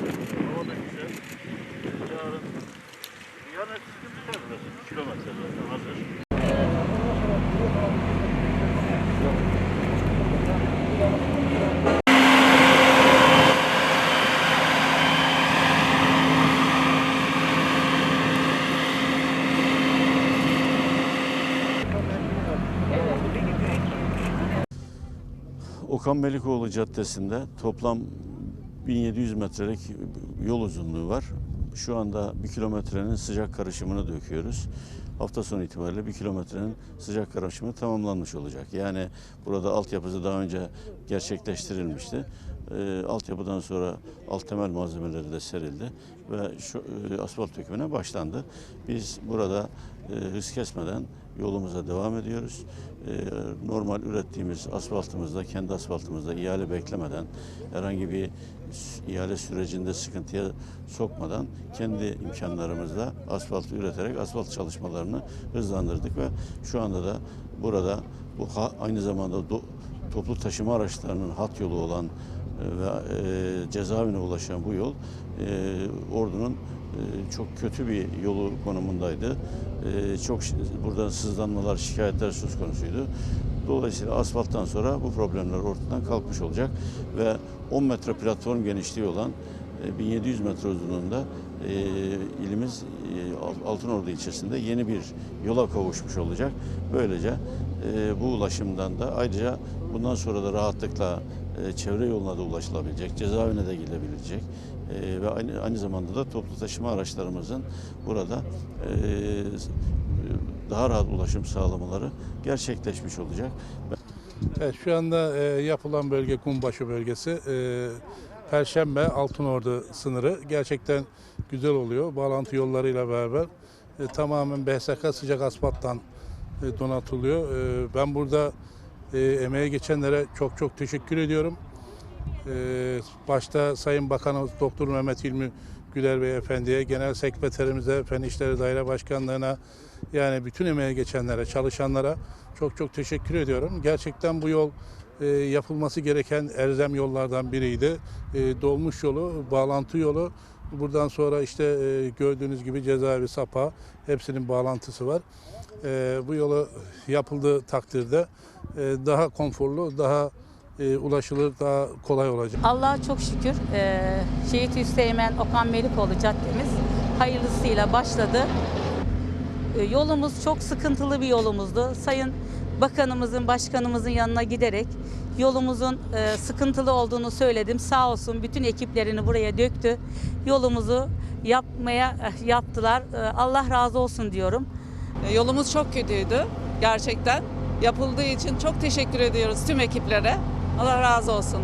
Hava da güzel. Yarın, yarın sıkıntı burası. Kilometre zaten hazır. Okan Melikoğlu Caddesi'nde toplam 1700 metrelik yol uzunluğu var. Şu anda bir kilometrenin sıcak karışımını döküyoruz. Hafta sonu itibariyle bir kilometrenin sıcak karışımı tamamlanmış olacak. Yani burada altyapısı daha önce gerçekleştirilmişti. Ee, altyapıdan sonra alt temel malzemeleri de serildi ve şu e, asfalt dökümüne başlandı. Biz burada e, hız kesmeden yolumuza devam ediyoruz. E, normal ürettiğimiz asfaltımızda, kendi asfaltımızda ihale beklemeden, herhangi bir ihale sürecinde sıkıntıya sokmadan kendi imkanlarımızla asfalt üreterek asfalt çalışmalarını hızlandırdık ve şu anda da burada bu aynı zamanda do- toplu taşıma araçlarının hat yolu olan e, ve e, cezaevine ulaşan bu yol e, ordunun e, çok kötü bir yolu konumundaydı. Çok buradan sızlanmalar, şikayetler söz konusuydu. Dolayısıyla asfalttan sonra bu problemler ortadan kalkmış olacak ve 10 metre platform genişliği olan e, 1700 metre uzunluğunda e, ilimiz e, Al- Altınordu ilçesinde yeni bir yola kavuşmuş olacak. Böylece e, bu ulaşımdan da ayrıca bundan sonra da rahatlıkla e, çevre yoluna da ulaşılabilecek, cezaevine de gidilebilecek e, ve aynı, aynı zamanda da toplu taşıma araçlarımızın burada e, daha rahat ulaşım sağlamaları gerçekleşmiş olacak. Evet, şu anda yapılan bölge Kumbaşı bölgesi. Perşembe Altınordu sınırı gerçekten güzel oluyor. Bağlantı yollarıyla beraber tamamen BSK sıcak asfalttan donatılıyor. Ben burada e, emeğe geçenlere çok çok teşekkür ediyorum. E, başta Sayın Bakanımız Doktor Mehmet İlmi Güler Bey Efendi'ye, Genel Sekreterimize, Fen İşleri Daire Başkanlığı'na yani bütün emeğe geçenlere, çalışanlara çok çok teşekkür ediyorum. Gerçekten bu yol e, yapılması gereken erzem yollardan biriydi. E, dolmuş yolu, bağlantı yolu. Buradan sonra işte e, gördüğünüz gibi cezaevi, sapa hepsinin bağlantısı var. E, bu yolu yapıldığı takdirde e, daha konforlu, daha ulaşılır, daha kolay olacak. Allah'a çok şükür Şehit Hüseyin Okan Melikoğlu caddemiz hayırlısıyla başladı. Yolumuz çok sıkıntılı bir yolumuzdu. Sayın Bakanımızın, Başkanımızın yanına giderek yolumuzun e, sıkıntılı olduğunu söyledim. Sağ olsun bütün ekiplerini buraya döktü. Yolumuzu yapmaya eh, yaptılar. E, Allah razı olsun diyorum. E, Yolumuz çok kötüydü gerçekten. Yapıldığı için çok teşekkür ediyoruz tüm ekiplere. Allah razı olsunlar.